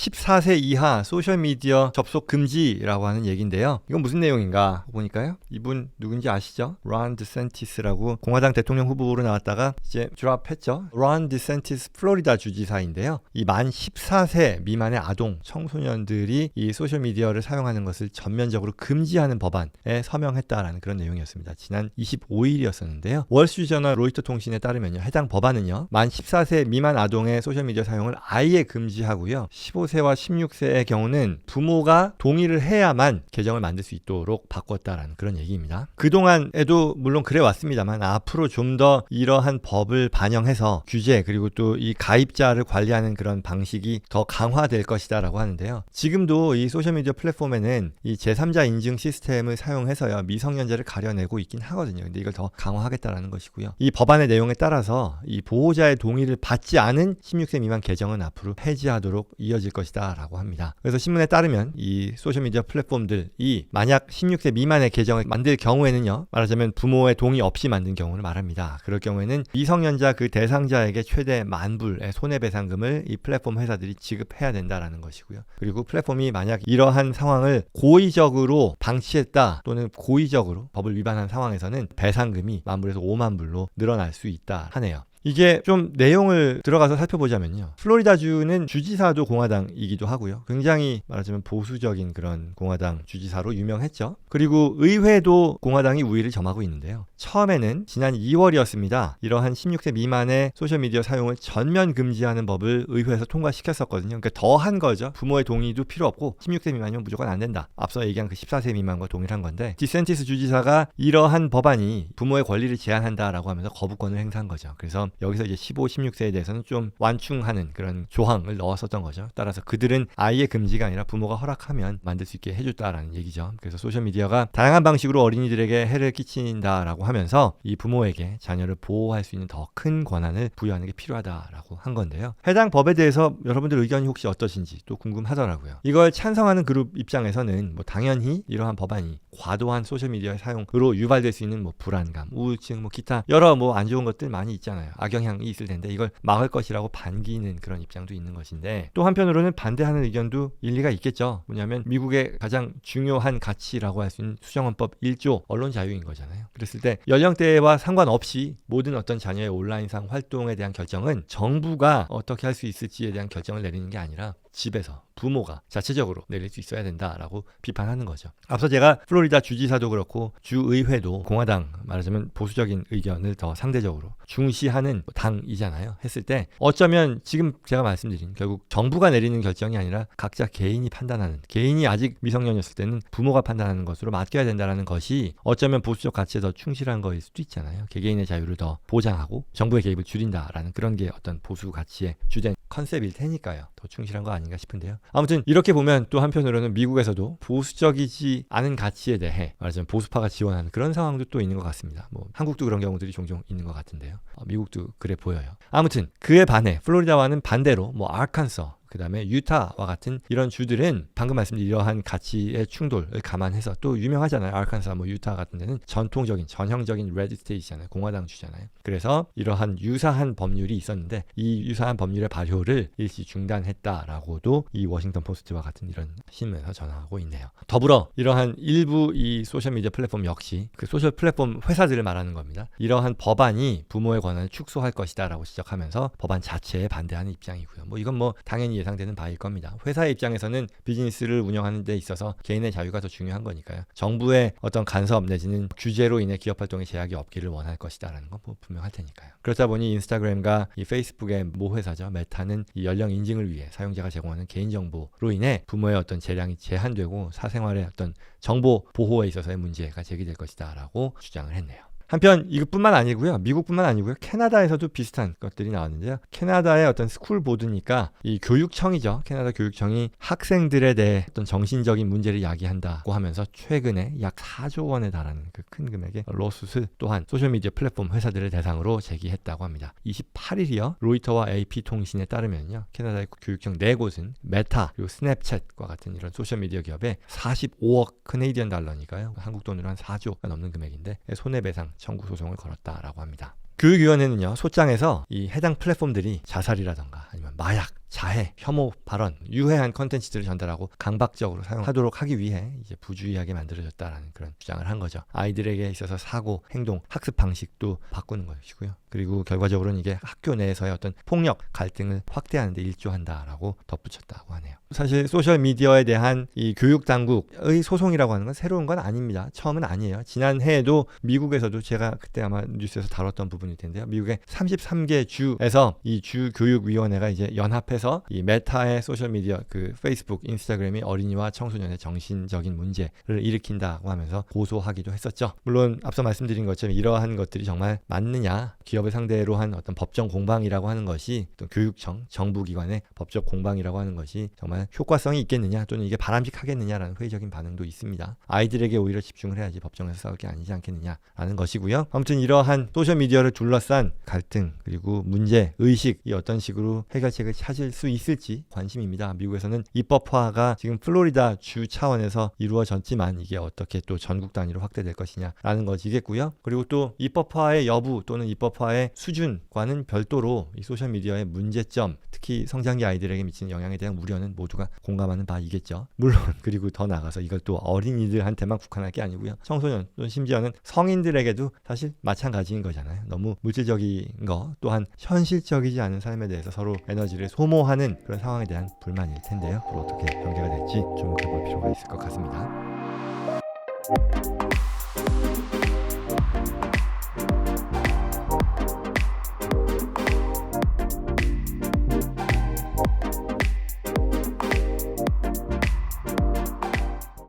14세 이하 소셜미디어 접속 금지라고 하는 얘기인데요. 이건 무슨 내용인가 보니까요. 이분 누군지 아시죠? 론 디센티스라고 공화당 대통령 후보로 나왔다가 이제 드랍했죠. 론 디센티스 플로리다 주지사인데요. 이 만 14세 미만의 아동 청소년들이 이 소셜미디어를 사용하는 것을 전면적으로 금지하는 법안에 서명했다라는 그런 내용이었습니다. 지난 25일이었었는데요. 월스트리트저널 로이터 통신에 따르면요. 해당 법안은요. 만 14세 미만 아동의 소셜미디어 사용을 아예 금지하고요. 15 세와 16세의 경우는 부모가 동의를 해야만 계정을 만들 수 있도록 바꿨다라는 그런 얘기입니다. 그동안에도 물론 그래 왔습니다만 앞으로 좀 더 이러한 법을 반영해서 규제 그리고 또 이 가입자를 관리하는 그런 방식이 더 강화될 것이다라고 하는데요. 지금도 이 소셜미디어 플랫폼에는 이 제3자 인증 시스템을 사용해서요. 미성년자를 가려내고 있긴 하거든요. 근데 이걸 더 강화하겠다라는 것이고요. 이 법안의 내용에 따라서 이 보호자의 동의를 받지 않은 16세 미만 계정은 앞으로 폐지하도록 이어질 것 이다 라고 합니다. 그래서 신문에 따르면 이 소셜미디어 플랫폼들이 만약 16세 미만의 계정을 만들 경우에는요. 말하자면 부모의 동의 없이 만든 경우를 말합니다. 그럴 경우에는 미성년자 그 대상자에게 최대 만 불의 손해배상금을 이 플랫폼 회사들이 지급해야 된다라는 것이고요. 그리고 플랫폼이 만약 이러한 상황을 고의적으로 방치했다 또는 고의적으로 법을 위반한 상황에서는 배상금이 만 불에서 5만 불로 늘어날 수 있다 하네요. 이게 좀 내용을 들어가서 살펴보자면요. 플로리다주는 주지사도 공화당이기도 하고요. 굉장히 말하자면 보수적인 그런 공화당 주지사로 유명했죠. 그리고 의회도 공화당이 우위를 점하고 있는데요. 처음에는 지난 2월이었습니다. 이러한 16세 미만의 소셜미디어 사용을 전면 금지하는 법을 의회에서 통과시켰었거든요. 그러니까 더 한 거죠. 부모의 동의도 필요 없고 16세 미만이면 무조건 안 된다. 앞서 얘기한 그 14세 미만과 동일한 건데 디센티스 주지사가 이러한 법안이 부모의 권리를 제한한다라고 하면서 거부권을 행사한 거죠. 그래서 여기서 이제 15, 16세에 대해서는 좀 완충하는 그런 조항을 넣었었던 거죠. 따라서 그들은 아이의 금지가 아니라 부모가 허락하면 만들 수 있게 해줬다라는 얘기죠. 그래서 소셜 미디어가 다양한 방식으로 어린이들에게 해를 끼친다라고 하면서 이 부모에게 자녀를 보호할 수 있는 더 큰 권한을 부여하는 게 필요하다라고 한 건데요. 해당 법에 대해서 여러분들 의견이 혹시 어떠신지 또 궁금하더라고요. 이걸 찬성하는 그룹 입장에서는 뭐 당연히 이러한 법안이 과도한 소셜 미디어 사용으로 유발될 수 있는 뭐 불안감, 우울증, 뭐 기타 여러 뭐 안 좋은 것들 많이 있잖아요. 악영향이 있을 텐데 이걸 막을 것이라고 반기는 그런 입장도 있는 것인데 또 한편으로는 반대하는 의견도 일리가 있겠죠. 뭐냐면 미국의 가장 중요한 가치라고 할 수 있는 수정헌법 1조 언론 자유인 거잖아요. 그랬을 때 연령대와 상관없이 모든 어떤 자녀의 온라인상 활동에 대한 결정은 정부가 어떻게 할 수 있을지에 대한 결정을 내리는 게 아니라 집에서 부모가 자체적으로 내릴 수 있어야 된다라고 비판하는 거죠. 앞서 제가 플로리다 주지사도 그렇고 주의회도 공화당 말하자면 보수적인 의견을 더 상대적으로 중시하는 당이잖아요. 했을 때 어쩌면 지금 제가 말씀드린 결국 정부가 내리는 결정이 아니라 각자 개인이 판단하는 개인이 아직 미성년이었을 때는 부모가 판단하는 것으로 맡겨야 된다는 것이 어쩌면 보수적 가치에 더 충실한 거일 수도 있잖아요. 개개인의 자유를 더 보장하고 정부의 개입을 줄인다라는 그런 게 어떤 보수 가치의 주된 컨셉일 테니까요. 더 충실한 거 아닌가 싶은데요. 아무튼 이렇게 보면 또 한편으로는 미국에서도 보수적이지 않은 가치에 대해 말하자면 보수파가 지원하는 그런 상황도 또 있는 것 같습니다. 뭐 한국도 그런 경우들이 종종 있는 것 같은데요. 어, 미국도 그래 보여요. 아무튼 그에 반해 플로리다와는 반대로 뭐 아칸서 그 다음에 유타와 같은 이런 주들은 방금 말씀드린 이러한 가치의 충돌을 감안해서 또 유명하잖아요. 아칸사, 뭐 유타 같은 데는 전통적인 전형적인 레드 스테이트잖아요. 공화당 주잖아요. 그래서 이러한 유사한 법률이 있었는데 이 유사한 법률의 발효를 일시 중단했다라고도 이 워싱턴 포스트와 같은 이런 신문에서 전하고 있네요. 더불어 이러한 일부 이 소셜 미디어 플랫폼 역시 그 소셜 플랫폼 회사들을 말하는 겁니다. 이러한 법안이 부모의 권한을 축소할 것이다라고 지적하면서 법안 자체에 반대하는 입장이고요. 뭐 이건 뭐 당연히 예상되는 바일 겁니다. 회사의 입장에서는 비즈니스를 운영하는 데 있어서 개인의 자유가 더 중요한 거니까요. 정부의 어떤 간섭 내지는 규제로 인해 기업 활동에 제약이 없기를 원할 것이다라는 건 뭐 분명할 테니까요. 그렇다 보니 인스타그램과 이 페이스북의 모 회사죠. 메타는 이 연령 인증을 위해 사용자가 제공하는 개인 정보로 인해 부모의 어떤 재량이 제한되고 사생활의 어떤 정보 보호에 있어서의 문제가 제기될 것이다라고 주장을 했네요. 한편 이것뿐만 아니고요. 미국뿐만 아니고요. 캐나다에서도 비슷한 것들이 나왔는데요. 캐나다의 어떤 스쿨 보드니까 이 교육청이죠. 캐나다 교육청이 학생들에 대해 어떤 정신적인 문제를 야기한다고 하면서 최근에 약 4조 원에 달하는 그 큰 금액의 로스를 또한 소셜미디어 플랫폼 회사들을 대상으로 제기했다고 합니다. 28일이요. 로이터와 AP 통신에 따르면요. 캐나다의 교육청 네 곳은 메타 그리고 스냅챗과 같은 이런 소셜미디어 기업에 45억 커네이디언 달러니까요. 한국 돈으로 한 4조가 넘는 금액인데 손해배상 청구 소송을 걸었다라고 합니다. 교육위원회는요 소장에서 이 해당 플랫폼들이 자살이라던가 아니면 마약 자해, 혐오 발언, 유해한 컨텐츠들을 전달하고 강박적으로 사용하도록 하기 위해 이제 부주의하게 만들어졌다라는 그런 주장을 한 거죠. 아이들에게 있어서 사고, 행동, 학습 방식도 바꾸는 것이고요. 그리고 결과적으로는 이게 학교 내에서의 어떤 폭력, 갈등을 확대하는 데 일조한다라고 덧붙였다고 하네요. 사실 소셜 미디어에 대한 이 교육 당국의 소송이라고 하는 건 새로운 건 아닙니다. 처음은 아니에요. 지난 해에도 미국에서도 제가 그때 아마 뉴스에서 다뤘던 부분 일 텐데요. 미국의 33개 주에서 이 주 교육 위원회가 이제 연합해서 이 메타의 소셜 미디어 그 페이스북, 인스타그램이 어린이와 청소년의 정신적인 문제를 일으킨다고 하면서 고소하기도 했었죠. 물론 앞서 말씀드린 것처럼 이러한 것들이 정말 맞느냐 기업을 상대로 한 어떤 법정 공방이라고 하는 것이 또 교육청, 정부기관의 법적 공방이라고 하는 것이 정말 효과성이 있겠느냐 또는 이게 바람직하겠느냐라는 회의적인 반응도 있습니다. 아이들에게 오히려 집중을 해야지 법정에서 싸울 게 아니지 않겠느냐라는 것이고요. 아무튼 이러한 소셜 미디어를 둘러싼 갈등 그리고 문제 의식이 어떤 식으로 해결책을 찾을 수 있을지 관심입니다. 미국에서는 입법화가 지금 플로리다 주 차원에서 이루어졌지만 이게 어떻게 또 전국 단위로 확대될 것이냐라는 것이겠고요. 그리고 또 입법화의 여부 또는 입법화의 수준과는 별도로 이 소셜 미디어의 문제점, 특히 성장기 아이들에게 미치는 영향에 대한 우려는 모두가 공감하는 바이겠죠. 물론 그리고 더 나가서 이걸 또 어린이들한테만 국한할 게 아니고요. 청소년 또는 심지어는 성인들에게도 사실 마찬가지인 거잖아요. 너무 물질적인 거 또한 현실적이지 않은 삶에 대해서 서로 에너지를 소모하는 그런 상황에 대한 불만일 텐데요. 앞으로 어떻게 전개가 될지 주목해 볼 필요가 있을 것 같습니다.